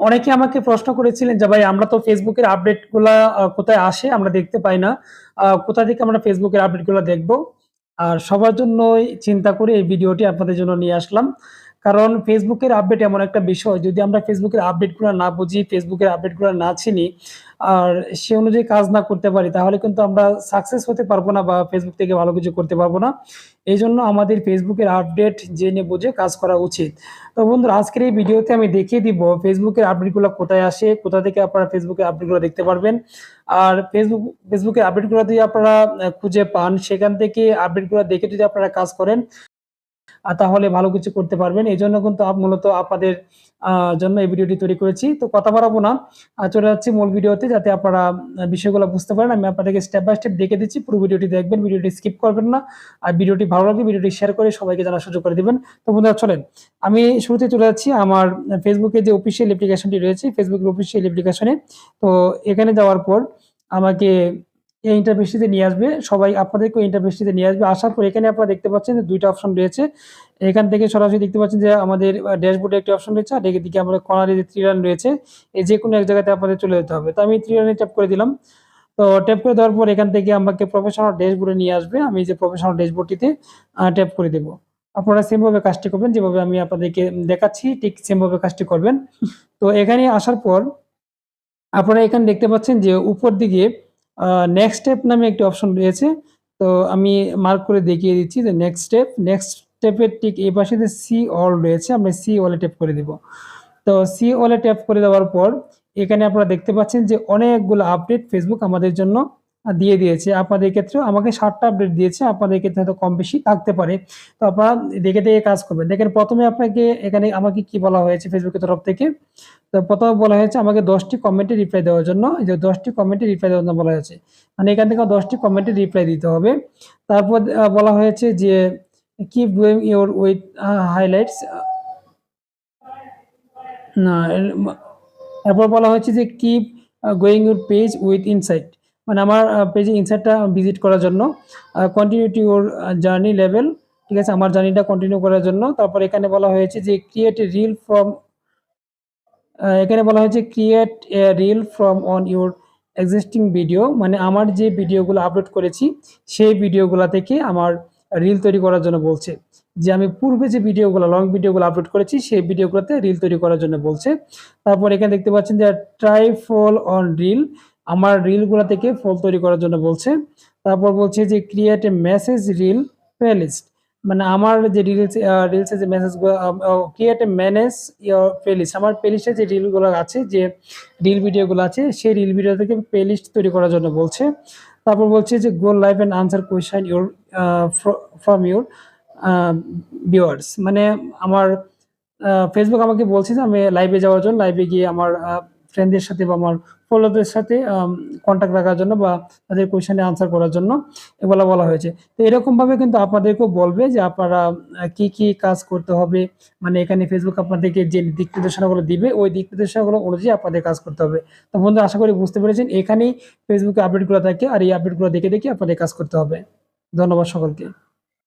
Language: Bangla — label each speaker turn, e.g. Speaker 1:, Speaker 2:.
Speaker 1: অনেকে আমাকে প্রশ্ন করেছিলেন যে ভাই আমরা তো ফেসবুকের আপডেটগুলা আহ, কোথায় আসে? আমরা দেখতে পাই না। কোথা থেকে আমরা ফেসবুকের আপডেটগুলা দেখব? আর সবার জন্য চিন্তা করে এই ভিডিওটি আপনাদের জন্য নিয়ে আসলাম। কারণ ফেসবুকের আপডেট এমন একটা বিষয়, যদি আমরা ফেসবুকের আপডেটগুলো না বুঝি ফেসবুকের আপডেটগুলো না চিনি, আর সে অনুযায়ী কাজ না করতে পারি, তাহলে কিন্তু আমরা সাকসেস হতে পারব না বা ফেসবুক থেকে ভালো কিছু করতে পারব না। এই জন্য আমাদের ফেসবুকের আপডেট জেনে বুঝে কাজ করা উচিত। তো বন্ধুরা, আজকের এই ভিডিওতে আমি দেখিয়ে দিব ফেসবুকের আপডেটগুলো কোথায় আসে, কোথা থেকে আপনারা ফেসবুকের আপডেটগুলো দেখতে পারবেন। আর ফেসবুক ফেসবুকের আপডেটগুলো যদি আপনারা খুঁজে পান, সেখান থেকে আপডেটগুলো দেখে যদি আপনারা কাজ করেন তাহলে ভালো কিছু করতে পারবেন। এই জন্য কিন্তু মূলত আপনাদের জন্য এই ভিডিওটি তৈরি করেছি। তো কথা বাড়াবো না। চলে যাচ্ছি মূল ভিডিওতে যাতে আপনারা বিষয়গুলো বুঝতে পারেন। আমি আপনাদেরকে স্টেপ বাই স্টেপ দেখে দিচ্ছি। পুরো ভিডিওটি দেখবেন, ভিডিওটি স্কিপ করবেন না। আর ভিডিওটি ভালো লাগলে ভিডিওটি শেয়ার করে সবাইকে জানার সুযোগ করে দিবেন। তো বন্ধুরা, চলেন। আমি শুরুতে চলে যাচ্ছি আমার ফেসবুকে যে অফিসিয়াল অ্যাপ্লিকেশনটি রয়েছে ফেসবুকের অফিসিয়াল অ্যাপ্লিকেশনে তো এখানে যাওয়ার পর আমাকে এই ইন্টারফেসটিতে নিয়ে আসবে। সবাই আপনাদেরকে ইন্টারফেসটিতে নিয়ে আসবে। আসার পর এখানে আপনারা দেখতে পাচ্ছেন যে দুইটা অপশন রয়েছে। এখান থেকে সরাসরি দেখতে পাচ্ছেন যে আমাদের ড্যাশবোর্ডে একটি অপশন রয়েছে আর এদিকে আমাদের কর্নারে যে থ্রি লাইন রয়েছে এই যে কোনো এক জায়গাতে আপনাদের চলে যেতে হবে। তো আমি থ্রি লাইনে ট্যাপ করে দিলাম। তো ট্যাপ করে দেওয়ার পর এখান থেকে আমাকে প্রফেশনাল ড্যাশবোর্ডে নিয়ে আসবে। আমি যে প্রফেশনাল ড্যাশবোর্ডটিতে ট্যাপ করে দেবো। আপনারা সেমভাবে কাজটি করবেন, যেভাবে আমি আপনাদেরকে দেখাচ্ছি, ঠিক সেমভাবে কাজটি করবেন। তো এখানে আসার পর আপনারা এখানে দেখতে পাচ্ছেন যে উপর দিকে নেক্সট স্টেপ নামে একটি অপশন রয়েছে। তো আমি মার্ক করে দেখিয়ে দিচ্ছি যে নেক্সট স্টেপ নেক্সট স্টেপের ঠিক এই পাশে যে সি অল রয়েছে, আমরা সি অলে ট্যাপ করে দিব। তো সি অলে ট্যাপ করে দেওয়ার পর, এখানে আপনারা দেখতে পাচ্ছেন যে অনেকগুলো আপডেট ফেসবুক আমাদের জন্য দিয়ে দিয়েছে। আপনাদের ক্ষেত্রে আমাকে ষাটটা আপডেট দিয়েছে। আপনাদের ক্ষেত্রে হয়তো কম বেশি থাকতে পারে। তো আপনারা দেখে দেখে কাজ করবেন। দেখেন, প্রথমে আপনাকে এখানে আমাকে কি বলা হয়েছে ফেসবুকের তরফ থেকে? তো প্রথমে বলা হয়েছে আমাকে দশটি কমেন্টে রিপ্লাই দেওয়ার জন্য। যে দশটি কমেন্টে রিপ্লাই দেওয়ার জন্য বলা হয়েছে। মানে এখান থেকে দশটি কমেন্টে রিপ্লাই দিতে হবে। তারপর বলা হয়েছে যে keep doing your with highlights না, এর ম- তারপর বলা হয়েছে যে keep going your page with insight মানে আমার পেজে ইনসাইটটা ভিজিট করার জন্য। কন্টিনিউটি ইউর জার্নি লেভেল ঠিক আছে? আমার জার্নিটা কন্টিনিউ করার জন্য। তারপর এখানে বলা হয়েছে যে ক্রিয়েট এ রিল ফ্রম এখানে বলা হয়েছে create a reel from on your existing video মানে আমার যে ভিডিওগুলো আপলোড করেছি, সেই ভিডিওগুলো থেকে আমার রিল তৈরি করার জন্য বলছে। যে আমি পূর্বে যে ভিডিওগুলো লং ভিডিওগুলো আপলোড করেছি, সেই ভিডিওগুলোতে রিল তৈরি করার জন্য বলছে। তারপর এখানে দেখতে পাচ্ছেন যে ট্রাই ফল অন রিল আমার রিলগুলো থেকে ফল তৈরি করার জন্য বলছে। তারপর বলছে যে create a message reel playlist মানে আমার যে রিলস রিলসে যে মেসেজগুলো create a manage your playlist আমার প্লেলিস্টে যে রিলগুলো আছে, যে রিল ভিডিওগুলো আছে, সেই রিল ভিডিও থেকে প্লেলিস্ট তৈরি করার জন্য বলছে। তারপর বলছে যে go live and answer question your from your viewers মানে আমার ফেসবুক আমাকে বলছে যে, আমি লাইভে যাওয়ার জন্য লাইভে গিয়ে আমার ফ্রেন্ডদের সাথে বা আমার ফলোদের সাথে কন্ট্যাক্ট রাখার জন্য বা তাদের কোয়েশনে আনসার করার জন্য এগুলো বলা হয়েছে। তো এরকমভাবে কিন্তু আপনাদেরকেও বলবে যে আপনারা কি কি কাজ করতে হবে মানে এখানে ফেসবুক আপনাদেরকে যে দিক নির্দেশনাগুলো দিবে, ওই দিক নির্দেশনাগুলো অনুযায়ী আপনাদের কাজ করতে হবে। তো বন্ধু, আশা করি বুঝতে পেরেছেন, এখানেই ফেসবুকে আপডেটগুলো থাকে আর এই আপডেটগুলো দেখে দেখে আপনাদের কাজ করতে হবে। ধন্যবাদ সকলকে।